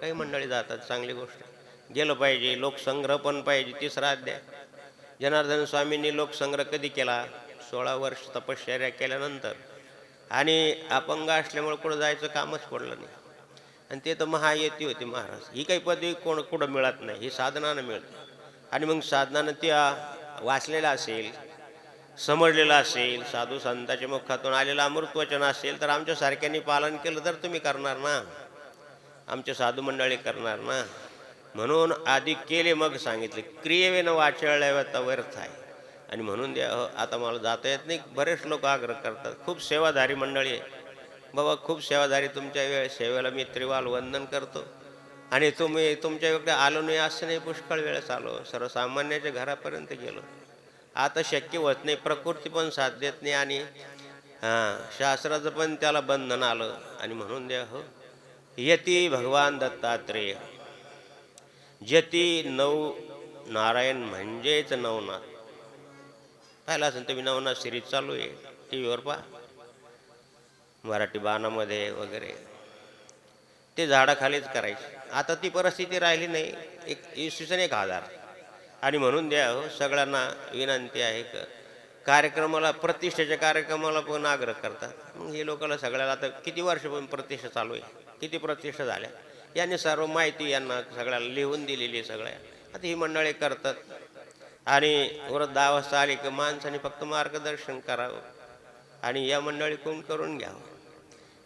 काही मंडळी जातात चांगली गोष्ट. गेलं पाहिजे लोकसंग्रह पण पाहिजे तिसरा अध्याय. जनार्दन स्वामींनी लोकसंग्रह कधी केला? सोळा वर्ष तपश्चर्या केल्यानंतर. आणि अपंग असल्यामुळे कुठं जायचं कामच पडलं नाही. आणि ते तर महायती होती महाराज. ही काही पदवी कोण कुठं मिळत नाही ही साधनानं मिळते. आणि मग साधनानं त्या वाचलेलं असेल समजलेलं असेल साधू संतांच्या मुखातून आलेलं अमृतवचन असेल तर आमच्यासारख्यांनी पालन केलं तर तुम्ही करणार ना? आमचे साधू मंडळी करणार ना? म्हणून आधी केले मग सांगितले. क्रियेवेनं वाचळल्या व्यर्थ आहे. आणि म्हणून द्या हो, आता मला जाता येत नाही. बरेच लोक आग्रह करतात. खूप सेवाधारी मंडळी आहे. बाबा खूप सेवाधारी तुमच्या वेळ सेवेला मी त्रिवाल वंदन करतो. आणि तुम्ही तुमच्या इकडे आलो नाही असं नाही पुष्कळ वेळेस आलो. सर्वसामान्याच्या घरापर्यंत गेलो. आता शक्य होत नाही. प्रकृती पण साथ देत नाही आणि हां शास्त्राचं पण त्याला बंधन आलं. आणि म्हणून द्या हो यती भगवान दत्तात्रेय। जती नऊ नारायण म्हणजेच नवनाथ पाहिलं असेल तुम्ही नवनाथ सिरीज चालू आहे टी व्हीवर पहा. मराठी बाणामध्ये वगैरे. ते झाडाखालीच करायचे. आता ती परिस्थिती राहिली नाही. एक इसवी सन एक हजार. आणि म्हणून द्या हो सगळ्यांना विनंती आहे का. कार्यक्रमाला प्रतिष्ठेच्या कार्यक्रमाला पण आग्रह करतात. मग हे लोकांना सगळ्याला आता किती वर्षापासून प्रतिष्ठा चालू आहे? किती प्रतिष्ठा झाल्या? यांनी सर्व माहिती यांना सगळ्याला लिहून दिलेली सगळ्या. आता ही मंडळी करतात. आणि वृद्धावस्था आली की माणसाने फक्त मार्गदर्शन करावं. आणि या मंडळी कोण करून घ्यावं?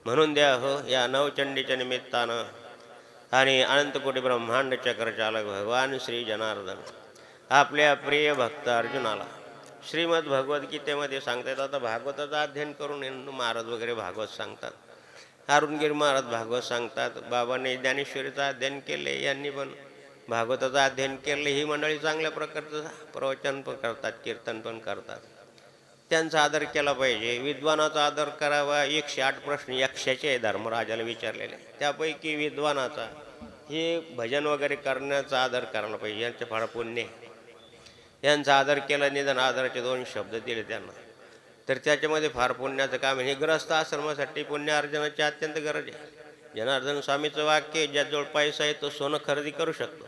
म्हणून द्या हो या नवचंडीच्या निमित्तानं. आणि अनंतकोटी ब्रह्मांड चक्रचालक भगवान श्री जनार्दन आपल्या प्रिय भक्त अर्जुनाला. श्रीमद भगवद्गीतेमध्ये सांगतात आता भागवताचं अध्ययन करून हिंदू महाराज वगैरे भागवत सांगतात. अरुणगिरी महाराज भागवत सांगतात बाबाने ज्ञानेश्वरीचं अध्ययन केले यांनी पण भागवताचं अध्ययन केलं. ही मंडळी चांगल्या प्रकारचं प्रवचन पण करतात कीर्तन पण करतात. त्यांचा आदर केला पाहिजे. विद्वानाचा आदर करावा. एकशे आठ प्रश्न यक्षाचे धर्मराजाला विचारलेले. त्यापैकी विद्वानाचा हे भजन वगैरे करण्याचा आदर करायला पाहिजे. यांचे फार पुण्य आहे. यांचा आदर केला निदान आदराचे दोन शब्द दिले त्यांना. तर त्याच्यामध्ये फार पुण्याचं काम आहे. हे ग्रस्त आश्रमासाठी पुण्य अर्जनाची अत्यंत गरज आहे. जनार्दन स्वामीचं वाक्य ज्याजवळ पैसा आहे तो सोनं खरेदी करू शकतो.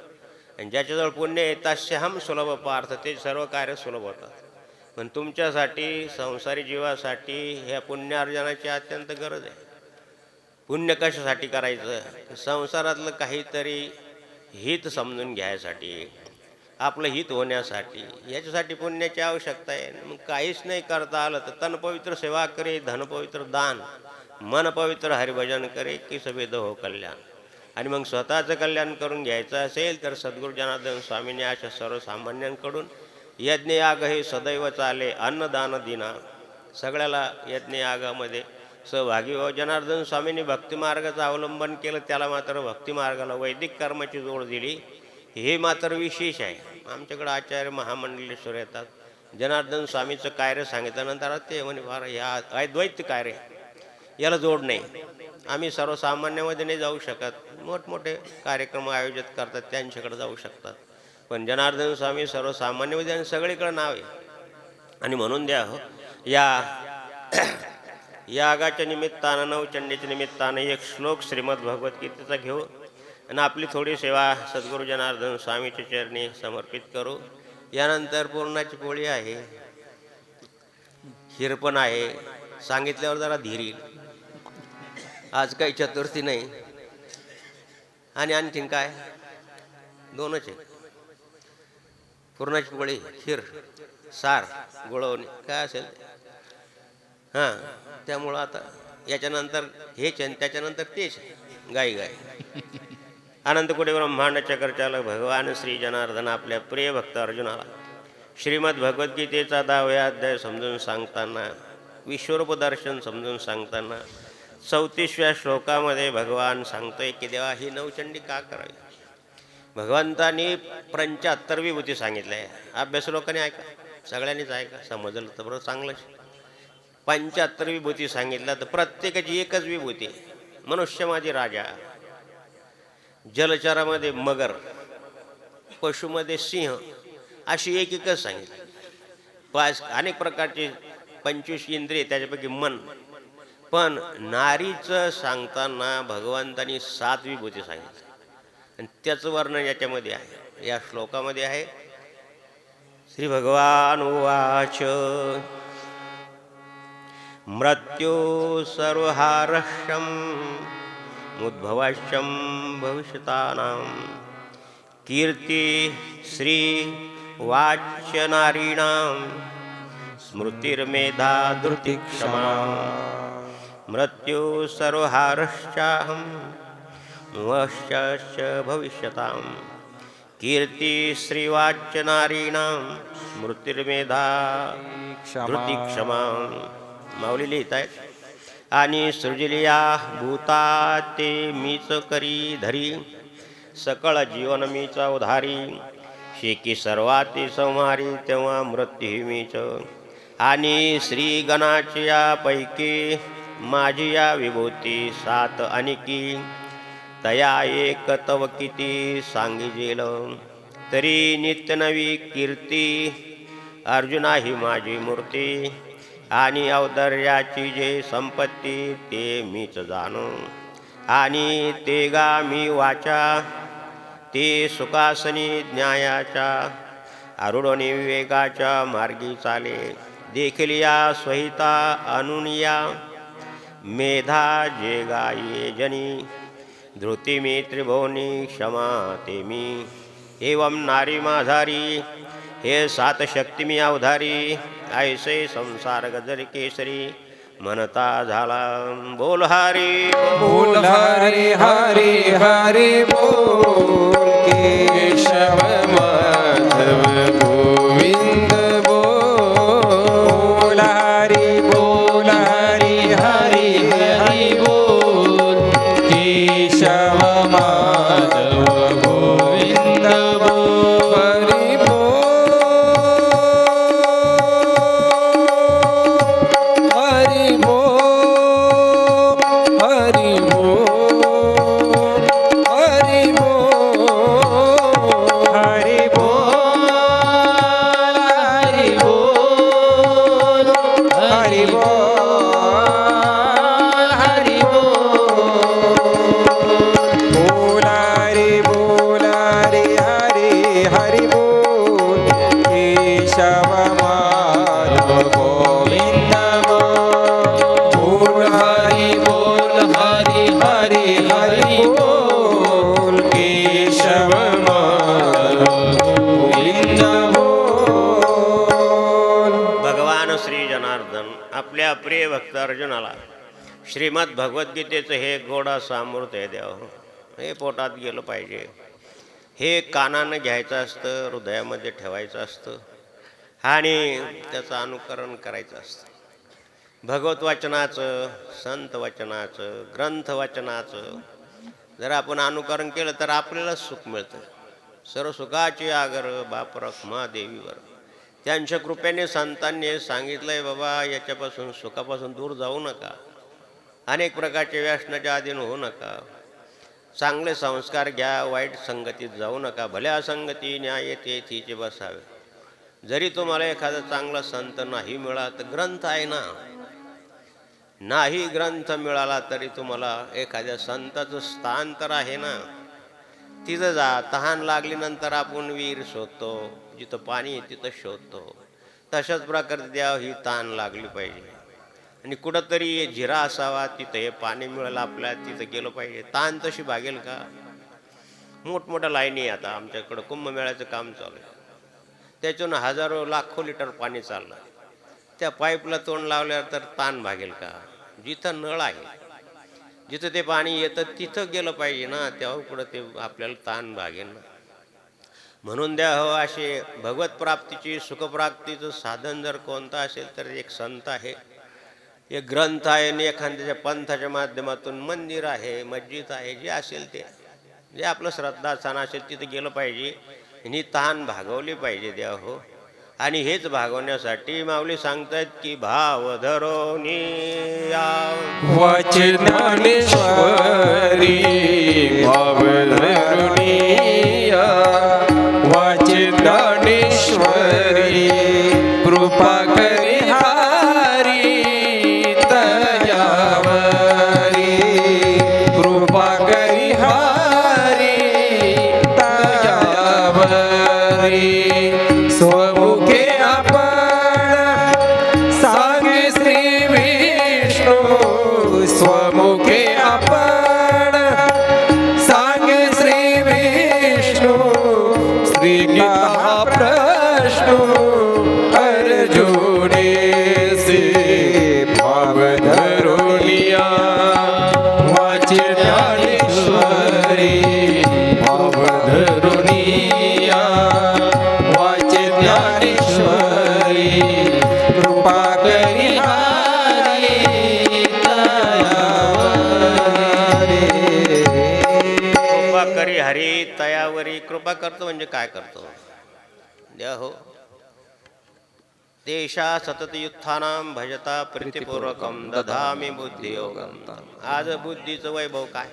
आणि ज्याच्याजवळ पुण्य आहे तस्य सुलभ पार्थ ते सर्व कार्य सुलभ होतात. पण तुमच्यासाठी संसारी जीवासाठी ह्या पुण्यार्जनाची अत्यंत गरज आहे. पुण्य कशासाठी करायचं? संसारातलं काहीतरी हित समजून घ्यायसाठी आपलं हित होण्यासाठी याच्यासाठी पुण्याची आवश्यकता आहे. मग काहीच नाही करता आलं तर तन पवित्र सेवा करे धन पवित्र दान मन पवित्र हरिभजन करे की सभेद हो कल्याण. आणि मग स्वतःचं कल्याण करून घ्यायचं असेल तर सद्गुरू जनार्दन स्वामींनी अशा सर्वसामान्यांकडून यज्ञयाग हे सदैव चाले अन्नदान दिना. सगळ्याला यज्ञयागामध्ये सहभागी हो जनार्दन स्वामींनी भक्तिमार्गाचं अवलंबन केलं त्याला मात्र भक्तिमार्गाला वैदिक कर्माची जोड दिली. हे मात्र विशेष आहे. आमच्याकडे आचार्य महामंडलेश्वर येतात. जनार्दन स्वामीचं कार्य सांगितल्यानंतर ते म्हणे फार ह्या अद्वैत कार्य याला जोड नाही. आम्ही सर्वसामान्यामध्ये नाही जाऊ शकत. मोठमोठे कार्यक्रम आयोजित करतात त्यांच्याकडे जाऊ शकतात. पण जनार्दन स्वामी सर्वसामान्यमध्ये आणि सगळीकडे नाव आहे. आणि म्हणून द्या हो या यागाच्या निमित्तानं नवचंडीच्या निमित्तानं एक श्लोक श्रीमद भगवद्गीतेचा घेऊ आणि आपली थोडी सेवा सद्गुरू जनार्दन स्वामीच्या चरणी समर्पित करू. यानंतर पूर्णाची पोळी आहे. हिरपण आहे. सांगितल्यावर जरा धीरील आज काही चतुर्थी नाही. आणि आणखीन काय? दोनच आहे पुरणाची पोळी खीर सार गुळवणी. काय असेल? हां त्यामुळं आता याच्यानंतर हेच आणि त्याच्यानंतर तेच गाई गाय अनंतकुटे ब्रह्मांड चक्रचालक भगवान श्री जनार्दन आपल्या प्रिय भक्त अर्जुनाला. श्रीमद भगवद्गीतेचा दहाव्या अध्याय समजून सांगताना विश्वरूप दर्शन समजून सांगताना चौतीसव्या श्लोकामध्ये भगवान सांगतोय की देवा ही नवचंडी का करावी? भगवंतानी पंच्याहत्तर विभूती सांगितलं आहे अभ्यास लोकांनी ऐका सगळ्यांनीच ऐका समजलं तर बरं चांगलंच. पंच्याहत्तर विभूती सांगितलं तर प्रत्येकाची एकच विभूती मनुष्य माझी राजा जलचरामध्ये मगर पशुमध्ये सिंह अशी एक एकच सांगितली. पाच अनेक प्रकारचे पंचवीस इंद्रिय त्याच्यापैकी मन. पण नारीचं सांगताना भगवंतानी सात विभूती सांगितली. आणि त्याचं वर्णन याच्यामध्ये आहे. या श्लोकामध्ये आहे श्री भगवान उवाच मृत्यू सर्वहारशम उद्भवाश्यम भविष्यतानां। कीर्ती श्री वाच्य नारीणां स्मृतिर्मेधा धृतिक्षमा। मृत्यू सर्वहारश्चाहं। वश्च भविष्यतां। कीर्ती श्रीवाच्य नारीणां स्मृतिर्मेधा धृती क्षमा माऊली लिहित आहेत आणि सृजलिया भूता ते मीच करी धरी. सकळ जीवन मीच उधारी शेकी सर्वाती संहारी तेव्हा मृत्यू मीच. आणि श्रीगणाच्या पैकी माझी या विभूती सात अनिकी. तया एक तव किती सांगिजेल. तरी नित्य नवी कीर्ती. अर्जुना ही माझी मूर्ती. आणि अवतर्याची जे संपत्ती ते मीच जाणू. आणि ते गा मी वाचा ते सुखासनी न्यायाच्या अरुडनी विवेकाच्या मार्गी चाले. देखील या स्वहिता अनुनिया मेधा जे गाये जनी धृती मी त्रिभुवनी क्षमा ते मी. एवं नारी माझारी हे सात शक्ती मी अवधारी ऐसे संसार गजर केसरी म्हणता झाला बोल हरी बोल हरी हरी हरी बोल केशव माधव. जनार्दन आपल्या प्रिय भक्त अर्जुनाला. श्रीमद भगवद्गीतेचं हे गोडा सामृत आहे देव. हे पोटात गेलं पाहिजे. हे कानानं घ्यायचं असतं हृदयामध्ये ठेवायचं असतं आणि त्याचं अनुकरण करायचं असतं. भगवत वचनाचं संत वचनाचं ग्रंथ वचनाचं जर आपण अनुकरण केलं तर आपल्याला सुख मिळतं. सर्व सुखाची आगर बाप महादेवीवर त्यांच्या कृपेने संतांनी सांगितलं आहे बाबा याच्यापासून सुखापासून दूर जाऊ नका. अनेक प्रकारचे व्यसनाच्या अधीन होऊ नका. चांगले संस्कार घ्या वाईट संगतीत जाऊ नका. भल्या संगती न्याय ते तिचे बसावे. जरी तुम्हाला एखादा चांगला संत नाही मिळाला तर ग्रंथ आहे ना? नाही ग्रंथ मिळाला तरी तुम्हाला एखाद्या संताचं स्थान तर आहे ना? तिथं जा. तहान लागल्यानंतर आपण विहीर शोधतो जिथं पाणी आहे तिथं शोधतो. तशाच प्रकारे द्या ही तहान लागली पाहिजे. आणि कुठंतरी झिरा असावा तिथं हे पाणी मिळालं आपल्याला तिथं गेलं पाहिजे. तहान तशी भागेल का? मोठमोठ्या लाईनी आहे आता आमच्याकडं कुंभमेळ्याचं काम चालू आहे. त्याच्यातून हजारो लाखो लिटर पाणी चाललं त्या पाईपला तोंड लावल्यावर तर ताण भागेल का? जिथं नळ आहे जिथं ते पाणी येतं तिथं गेलं पाहिजे ना तेव्हा पुढं ते आपल्याला ताण भागेल ना. म्हणून द्या हो असे भगवत प्राप्तीची सुखप्राप्तीचं साधन जर कोणतं असेल तर एक संत आहे. एक ग्रंथ आहे आणि एखाद्याच्या पंथाच्या माध्यमातून मंदिर आहे मस्जिद आहे जे असेल ते. जे आपलं श्रद्धास्थान असेल तिथं गेलं पाहिजे. आणि तहान भागवली पाहिजे द्या हो. आणि हेच भागवण्यासाठी माऊली सांगतायत की भाव धरोनी या भाव भावधरुणीया वचनानेश्वरी कृपा करतो म्हणजे काय करतो? द्या हो. देशा सततयुत्थानां भजता प्रीतीपूर्वकम दधामी बुद्धियोगम आज बुद्धीचं वैभव काय?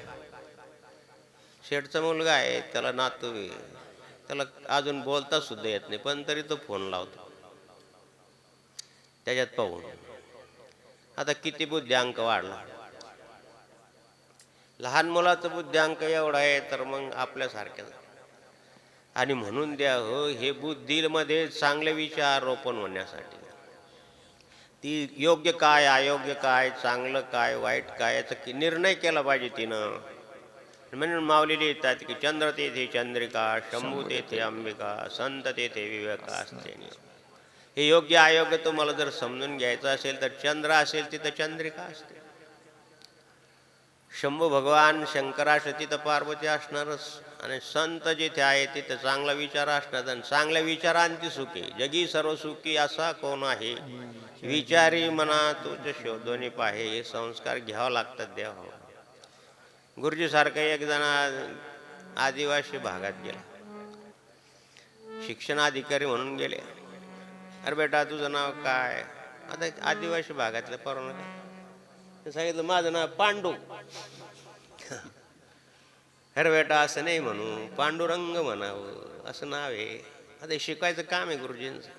शेठचा मुलगा आहे त्याला नातू त्याला अजून बोलता सुद्धा येत नाही पण तरी तो फोन लावतो. त्याच्यात पाहून. आता किती बुद्ध्यांक वाढला? लहान मुलाचं बुद्ध्यांक एवढा आहे तर मग आपल्यासारख्या आणि म्हणून द्या हो हे बुद्धीमध्ये चांगले विचार रोपण होण्यासाठी. ती योग्य काय अयोग्य काय चांगलं काय वाईट काय याचा की निर्णय केला पाहिजे तिनं. म्हणून माऊली येतात की चंद्र तेथे चंद्रिका शंभू तेथे अंबिका संत तेथे विवेका असते हे योग्य अयोग्य तुम्हाला जर समजून घ्यायचं असेल तर चंद्र असेल तिथं चंद्रिका असते. शंभू भगवान शंकराश तिथं पार्वती असणारच आणि संत जिथे आहे तिथं चांगला विचार असणार आणि चांगल्या विचारांची सुखी. जगी सर्व सुखी असा कोण आहे? विचारी मना तुझ शोधोनी पाहे. हे संस्कार घ्यावं लागतात देवा. गुरुजीसारखं एक जण आदिवासी भागात गेला. शिक्षण अधिकारी म्हणून गेले. अरे बेटा तुझं नाव काय? आता आदिवासी भागातलं परवाना ते सांगितलं माझं नाव पांडू. अरे बेटा असं नाही म्हणू. पांडुरंग म्हणावं. असं नाव आहे. आता शिकायचं काम आहे गुरुजींचं.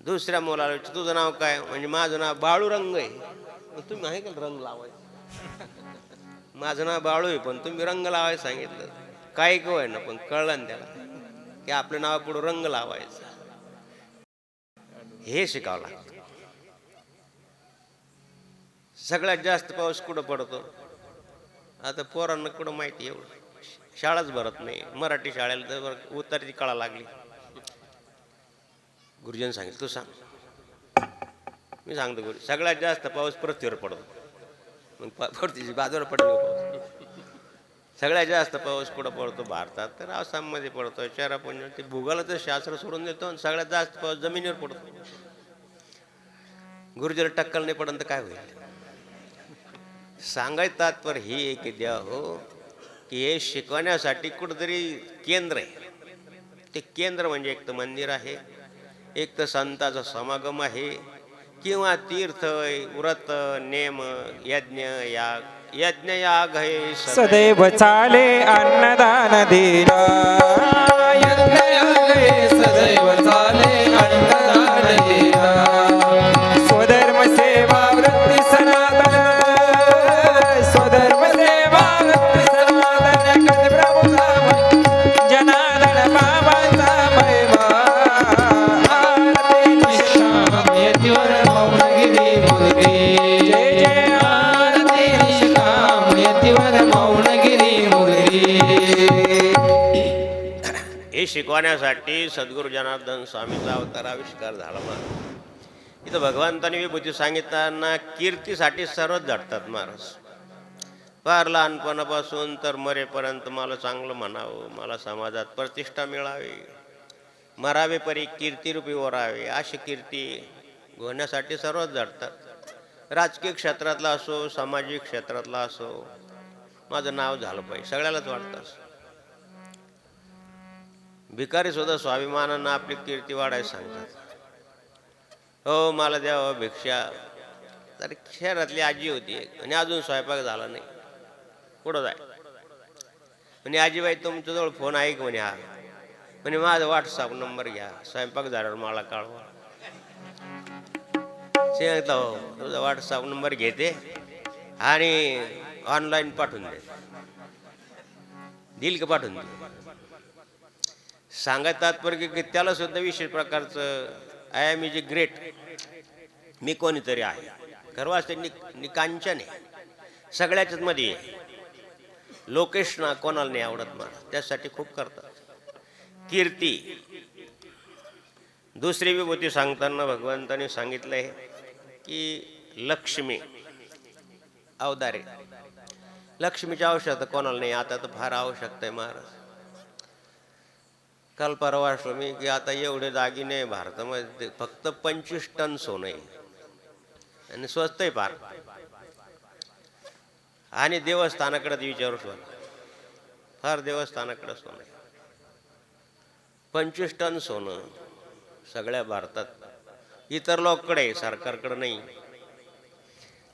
दुसऱ्या मुलाला विचार, तुझं नाव काय? म्हणजे माझं नाव बाळूरंग आहे. मग तुम्ही आहे का रंग लावाय माझं नाव बाळू आहे पण तुम्ही रंग लावायचं सांगितलं. काही कवय ना पण कळलं ना त्याला की आपल्या नावा पुढं रंग लावायचा. हे शिकावं लागतं. सगळ्यात जास्त पाऊस कुठं पडतो? आता पोरांना कुठं माहिती एवढं? शाळाच भरत नाही. मराठी शाळेला तर उतारची कळा लागली. गुरुजींनी सांगितलं तू सांग. मी सांगतो गुरु सगळ्यात जास्त पाऊस पृथ्वीवर पडतो. मग प- पृथ्वीची बाजूला पडली पाऊस? सगळ्यात जास्त पाऊस कुठं पडतो? भारतात. तर आसाममध्ये पडतो चेरापुंज ते भूगोलाचं शास्त्र सोडून देतो आणि सगळ्यात जास्त पाऊस जमिनीवर पडतो. गुरुजीला टक्कल नाही पडन तर काय होईल? सांगायचं तात्पर्य ही एक द्या हो की हे शिकवण्यासाठी कुठंतरी केंद्र आहे. ते केंद्र म्हणजे एक तर मंदिर आहे एक तर संताचा समागम आहे किंवा तीर्थ व्रत नेम यज्ञ याग यज्ञ याग हे सदैव चाले अन्नदान देना. यज्ञयागे सदैव चाले अन्नदान देना. शिकवण्यासाठी सद्गुरू जनार्दन स्वामीचा अवतार आविष्कार झाला महाराज इथं भगवंताने विभूती सांगितताना कीर्तीसाठी सर्वच झटतात महाराज फार लहानपणापासून तर मरेपर्यंत मला चांगलं म्हणावं मला समाजात प्रतिष्ठा मिळावी मरावे परी कीर्तीरूपी ओरावे अशी कीर्ती होण्यासाठी सर्वच झटतात. राजकीय क्षेत्रातला असो सामाजिक क्षेत्रातला असो माझं नाव झालं पाहिजे सगळ्यालाच वाटतं भिकारीसुद्धा भिकारी सुद्धा स्वाभिमानानं आपली कीर्ती वाढायला सांगतात. हो मला द्यावं भिक्षा. तर शहरातली आजी होती आणि अजून स्वयंपाक झाला नाही. कुठं जाय? म्हणे आजीबाई तुमच्याजवळ फोन आहे का म्हणे हा. म्हणे माझा व्हॉट्सअप नंबर घ्या. स्वयंपाक झाल्यावर मला कळवा. सांगता हो तुझा व्हॉट्सअप नंबर घेते आणि ऑनलाईन पाठवून दे. दिल का पाठवून दे. सांगत तात्पर्य की त्याला सुद्धा विशेष प्रकारचं I am is a great मी कोणीतरी आहे. खरं वाचते नि निकांचन आहे. सगळ्याच्याच मध्ये आहे लोकेशना कोणाला नाही आवडत मला. त्यासाठी खूप करतात. कीर्ती. दुसरी विभूती सांगताना भगवंताने आहे की लक्ष्मी. अवदारे लक्ष्मीची आवश्यकता कोणाला नाही. आता तर फार आवश्यकता आहे महाराज. काल परवा वाचलो मी की आता एवढे दागिने भारतामध्ये फक्त पंचवीस टन सोनं आहे. आणि स्वस्त आहे फार. आणि देवस्थानाकडे विचारू सोनं फार देवस्थानाकडे सोनं आहे. पंचवीस टन सोनं सगळ्या भारतात. इतर लोककडे सरकारकडे नाही.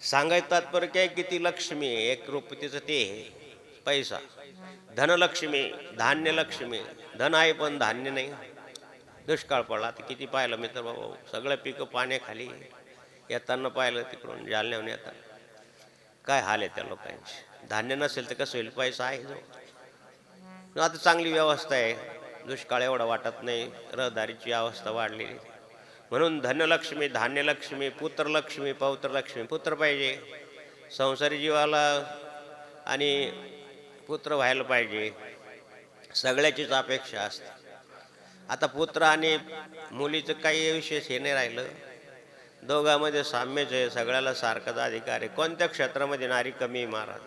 सांगायचं तात्पर्य काय किती लक्ष्मी आहे एक रुपतीचं ते पैसा। धनलक्ष्मी धान्य लक्ष्मी धन आहे पण धान्य नाही। दुष्काळ पडला आता किती पाहिलं मी तर बाबा सगळं पिकं पाण्याखाली येताना पाहिलं तिकडून जालन्याहून येताना। काय हाल आहे त्या लोकांचे? धान्य नसेल तर कसं होईल? पैसा आहे जो। आता चांगली व्यवस्था आहे। दुष्काळ एवढा वाटत नाही रहदारीची अवस्था वाढलेली म्हणून धनलक्ष्मी धान्यलक्ष्मी पुत्रलक्ष्मी पौत्रलक्ष्मी पुत्र पाहिजे। संसारी जीवाला आणि पुत्र व्हायला पाहिजे. सगळ्याचीच अपेक्षा असते. आता पुत्र आणि मुलीचं काही विशेष हे नाही राहिलं. दोघांमध्ये साम्यच आहे सगळ्याला सारखाच अधिकार आहे. कोणत्या क्षेत्रामध्ये नारी कमी महाराज?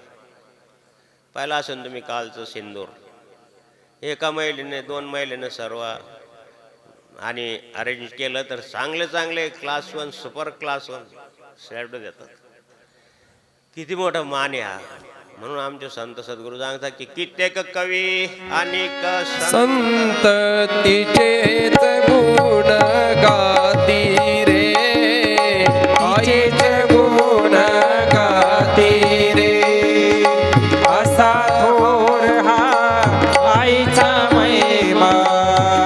पहिला असेल तुम्ही कालचं सिंदूर. एका महिलेने दोन महिलेने सर्व आणि अरेंज केलं तर चांगले चांगले class one super class one shirt देतात. किती मोठा मान आहे हा. म्हणून आमचे संत सद्गुरू सांगतात की कित्येक कवी आणि संत तिचेच गुण गाती रे. आईचे गुण गाती रे. असा थोर हा आईचा महिमा.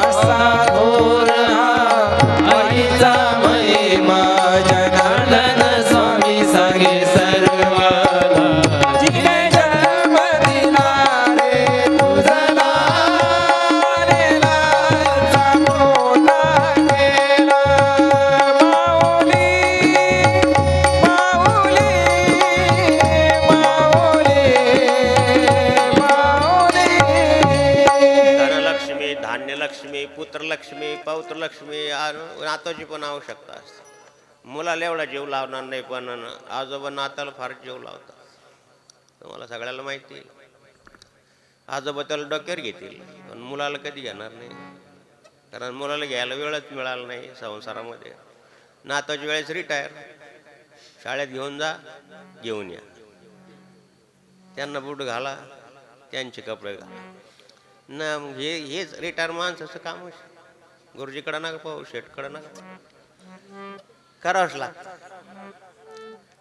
असा थोर हा आईचा मुलाला एवढा जीव लावणार नाही पण आजोबा नाताला फार जीव लावतात. तुम्हाला सगळ्याला माहिती आहे. आजोबा त्याला डोक्यावर घेतील पण मुलाला कधी घेणार नाही. कारण मुलाला घ्यायला वेळच मिळाला नाही संसारामध्ये. नाताच्या वेळेस रिटायर शाळेत घेऊन जा घेऊन या. त्यांना बूट घाला त्यांचे कपडे घाला. ना हे हेच रिटायर माणसाचं काम गुरुजीकडं नका पाहू शेटकडं नका करावंच लागतं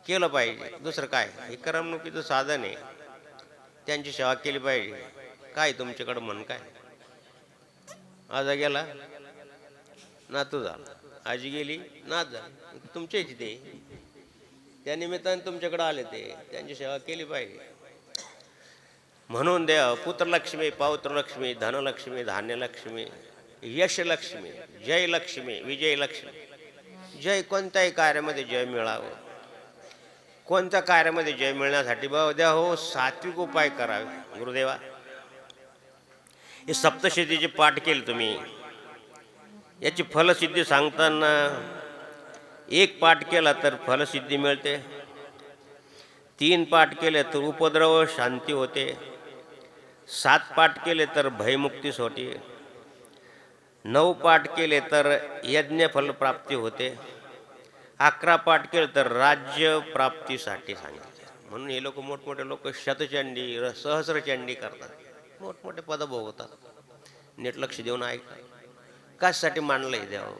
केलं पाहिजे. दुसरं काय? हे करमणुकीचं साधन आहे. त्यांची सेवा केली पाहिजे. काय तुमच्याकडं म्हण काय? आजा गेला? नातू झाला. आजी गेली? नात झाला. तुमच्या इथे ते. त्या निमित्ताने तुमच्याकडे आले ते. त्यांची सेवा केली पाहिजे. म्हणून देव पुत्रलक्ष्मी पौत्रलक्ष्मी धनलक्ष्मी धान्यलक्ष्मी यशलक्ष्मी जयलक्ष्मी विजयलक्ष्मी. जय कोणत्याही कार्यामध्ये जय मिळावं. कोणत्या कार्यामध्ये जय मिळण्यासाठी? बाबा द्या हो सात्विक उपाय करावे. गुरुदेवा हे सप्तशतीचे पाठ केले तुम्ही. याची फलसिद्धी सांगताना एक पाठ केला तर फलसिद्धी मिळते. तीन पाठ केले तर उपद्रव शांती होते. सात पाठ केले तर भयमुक्तीस होते नऊ पाठ केले तर यज्ञ फलप्राप्ती होते. अकरा पाठ केले तर राज्य प्राप्तीसाठी सांगितले. म्हणून हे लोक मोठमोठे लोक शतचंडी सहस्रचंडी करतात. मोठमोठे पद भोगतात. नीट लक्ष देऊन ऐकतात कशासाठी मांडलं आहे देवा?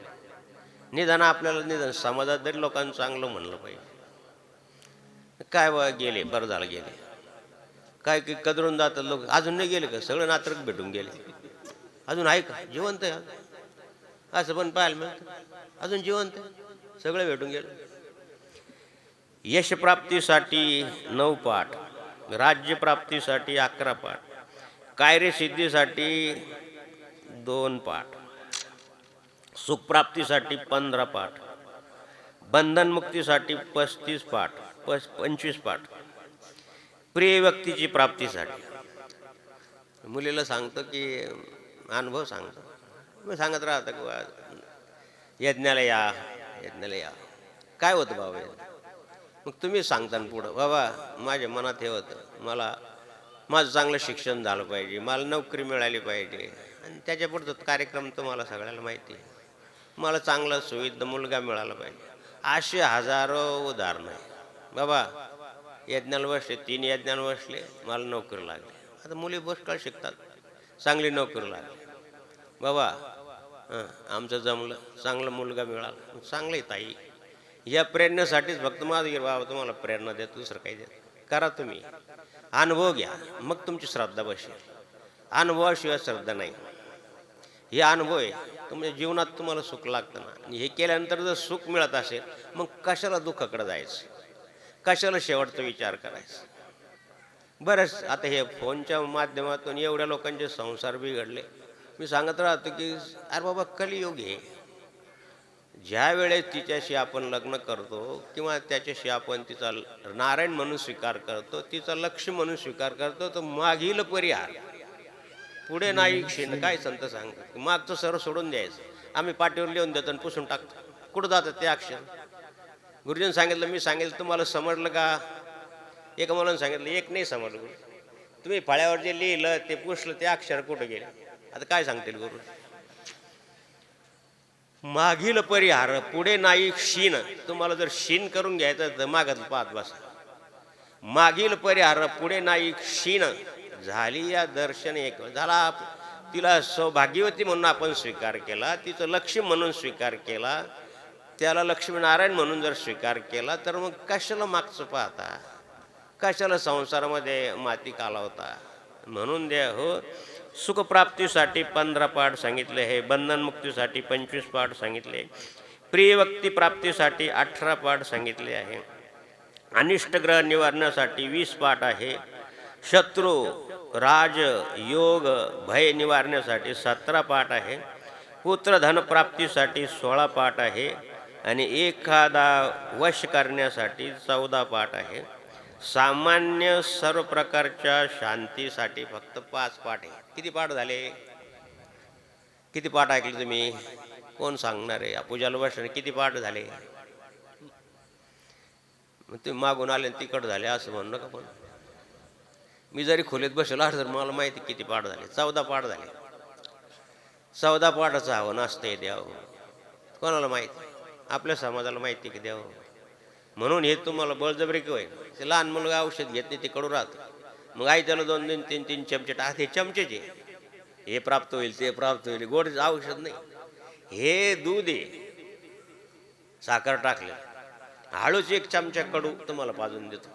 निदान आपल्याला निदान समाजात जरी लोकांना चांगलं म्हणलं पाहिजे. काय बा गेले? बरं झालं गेले. काय की कदरून जातात लोक? अजून नाही गेले का? सगळं नात्रक भेटून गेले. अजून आहे का? जिवंत आहे असं पण पाहायला मिळतं. अजून जिवंत आहे. सगळं भेटून गेलं. यशप्राप्तीसाठी नऊ पाठ. राज्यप्राप्तीसाठी अकरा पाठ. कार्यसिद्धीसाठी दोन पाठ. सुखप्राप्तीसाठी पंधरा पाठ. बंधनमुक्तीसाठी पस्तीस पाठ. पस पंचवीस पाठ. प्रिय व्यक्तीची प्राप्तीसाठी. मुलीला सांगतो की अनुभव सांगतो. मी सांगत राहतो की बा, यज्ञाला या यज्ञाला या काय होतं बाबा मग तुम्ही सांगता पुढं. बाबा माझ्या मनात हे होतं मला माझं चांगलं शिक्षण झालं पाहिजे मला नोकरी मिळाली पाहिजे. आणि त्याच्या पुढचं कार्यक्रम तुम्हाला सगळ्याला माहिती आहे. मला चांगला सुविधा मुलगा मिळाला पाहिजे. असे हजारो उदाहरणं आहे बाबा यज्ञाला बसले तीन यज्ञाला बसले मला नोकरी लागली. आता मुली पुष्कळ शिकतात. चांगली नोकरी लागली. बाबा आमचं जमलं चांगला मुलगा मिळाला. चांगलं आहे ताई. या प्रेरणेसाठीच फक्त माझं बाबा तुम्हाला प्रेरणा देतो दुसरं काही देत करा तुम्ही. अनुभव घ्या. मग तुमची श्रद्धा बसेल. अनुभवाशिवाय श्रद्धा नाही. हे अनुभव आहे. तुमच्या जीवनात तुम्हाला सुख लागतं ना. आणि हे केल्यानंतर जर सुख मिळत असेल मग कशाला दुःखाकडे जायचं? कशाला शेवटचा विचार करायचा? बरंच. आता हे फोनच्या माध्यमातून एवढ्या लोकांचे संसार बिघडले. मी सांगत राहतो की अरे बाबा कलियुग आहे. ज्या वेळेस तिच्याशी आपण लग्न करतो किंवा त्याच्याशी आपण तिचा नारायण म्हणून स्वीकार करतो तिचा लक्ष म्हणून स्वीकार करतो तर मागील परिहार. पुढे नाही क्षीण काय संत सांगतात? मागचं सर्व सोडून द्यायचं. आम्ही पाठीवर लिहून देतो आणि पुसून टाकतो. कुठं जातं ते अक्षर? गुरुजींनी सांगितलं मी सांगितलं तुम्हाला समजलं का? एका मुलानं सांगितलं एक नाही समजलं. गुरु तुम्ही फळ्यावर जे लिहिलं ते पुसलं ते अक्षर कुठं गेलं? आता काय सांगतील गुरु? मागील परिहार पुढे नाही शीन तुम्हाला जर शीन करून घ्यायचं तर मागत पाहत बसा. मागील परिहार पुढे नाही क्षीण. झाली या दर्शन एक. झाला तिला सौभाग्यवती म्हणून आपण स्वीकार केला. तिचं लक्ष्मी म्हणून स्वीकार केला. त्याला लक्ष्मीनारायण म्हणून जर स्वीकार केला तर मग कशाला मागचं पाहता? कशाला संसारामध्ये माती काला होता? म्हणून द्या हो. सुखप्राप्तीसाठी पंधरा पाठ सांगितले हे बंधनमुक्तीसाठी पंचवीस पाठ सांगितले प्रियव्यक्तीप्राप्तीसाठी अठरा पाठ सांगितले आहे. अनिष्टग्रह निवारण्यासाठी वीस पाठ आहे. शत्रू राज योग भय निवारण्यासाठी सतरा पाठ आहे. पुत्रधनप्राप्तीसाठी सोळा पाठ आहे. आणि एखादा वश करण्यासाठी चौदा पाठ आहे. सामान्य सर्व प्रकारच्या शांतीसाठी फक्त पाच पाठ आहे किती पाठ झाले? किती पाठ ऐकले तुम्ही? कोण सांगणार आहे? पूजाला बसणार किती पाठ झाले? मग ते मागून आले तिकट झाले असं म्हणू नका पण. मी जरी खोलीत बसलो तर मला माहिती किती पाठ झाले. चौदा पाठ झाले. चौदा पाठाचं हवं नसतंय द्यावं कोणाला माहिती? आपल्या समाजाला माहिती की द्यावं म्हणून हे तुम्हाला बळजबरी की होईल ते लहान मुलगा औषध घेत नाही ते कडू राहतं. मग आई त्याला दोन दोन तीन तीन चमचे टाक हे चमचेचे हे प्राप्त होईल ते प्राप्त होईल गोड औषध नाही. हे दूध आहे. साखर टाकले. हळूच एक चमचा कडू तुम्हाला पाजून देतो.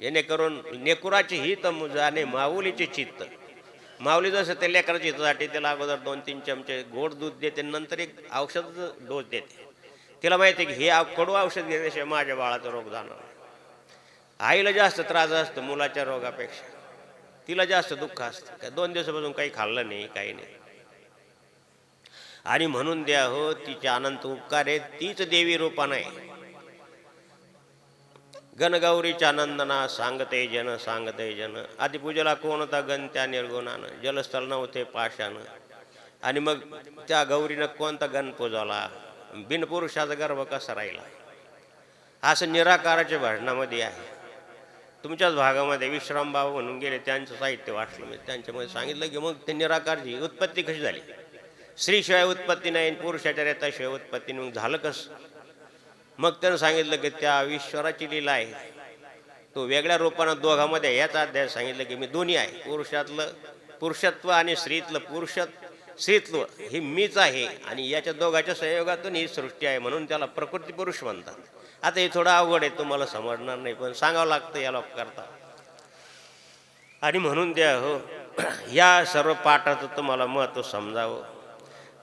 जेणेकरून नेकुराची हित जाणे माऊलीचे चित्त. माऊली जसं ते लेकराच्या हितासाठी त्याला अगोदर दोन तीन चमचे गोड दूध देते नंतर एक औषध डोस देते. तिला माहिती आहे की हे कडू औषध घेण्याशिवाय माझ्या बाळाचा रोग जाणार आईला जास्त त्रास असतो मुलाच्या रोगापेक्षा. तिला जास्त दुःख असतं. काय दोन दिवसापासून काही खाल्लं नाही काही नाही. आणि म्हणून द्या हो तिचे अनंत उपकार आहेत. तीच देवी रूपानं आहे. गणगौरीच्या आनंदना सांगते जन सांगते जन. आधी पूजेला कोणता गण? त्या निर्गुणानं. जलस्थल नव्हते पाशानं आणि मग त्या गौरीनं कोणता गण पूजवला? बिनपुरुषाचा गर्व कसा राहिला? असं निराकाराच्या भाषणामध्ये आहे. तुमच्याच भागामध्ये विश्राम बाबा म्हणून गेले त्यांचं साहित्य वाचलं मी त्यांच्यामध्ये सांगितलं की मग ते निराकारची उत्पत्ती कशी झाली? स्त्रीशिवाय उत्पत्ती नाही पुरुषाच्या रेताशिवाय उत्पत्ती मग झालं कसं? मग त्यानं सांगितलं की त्या ईश्वराची लीला आहे. तो वेगळ्या रूपानं दोघांमध्ये याचा अध्याय सांगितलं की मी दोन्ही आहे पुरुषातलं पुरुषत्व आणि स्त्रीतलं पुरुषत्व. स्त्रीत्व हे मीच आहे. आणि याच्या दोघाच्या संयोगातून ही सृष्टी आहे म्हणून त्याला प्रकृती पुरुष म्हणतात. आता हे थोडं अवघड आहे तुम्हाला समजणार नाही पण सांगावं लागतं याला करता. आणि म्हणून द्या हो. या सर्व पाठाचं तुम्हाला महत्त्व समजावं.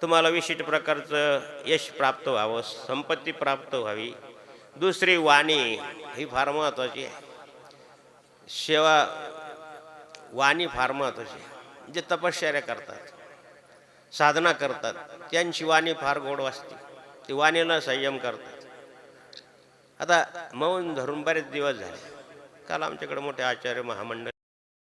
तुम्हाला विशिष्ट प्रकारचं यश प्राप्त व्हावं संपत्ती प्राप्त व्हावी. दुसरी वाणी ही फार महत्त्वाची आहे. सेवा वाणी फार महत्त्वाची आहे. जे तपश्चर्या करतात. साधना करतात. त्यांची वाणी फार गोड वाजते ती वाणीला संयम करतात. आता मौन धरून बरेच दिवस झाले. काल आमच्याकडे मोठे आचार्य महामंडळ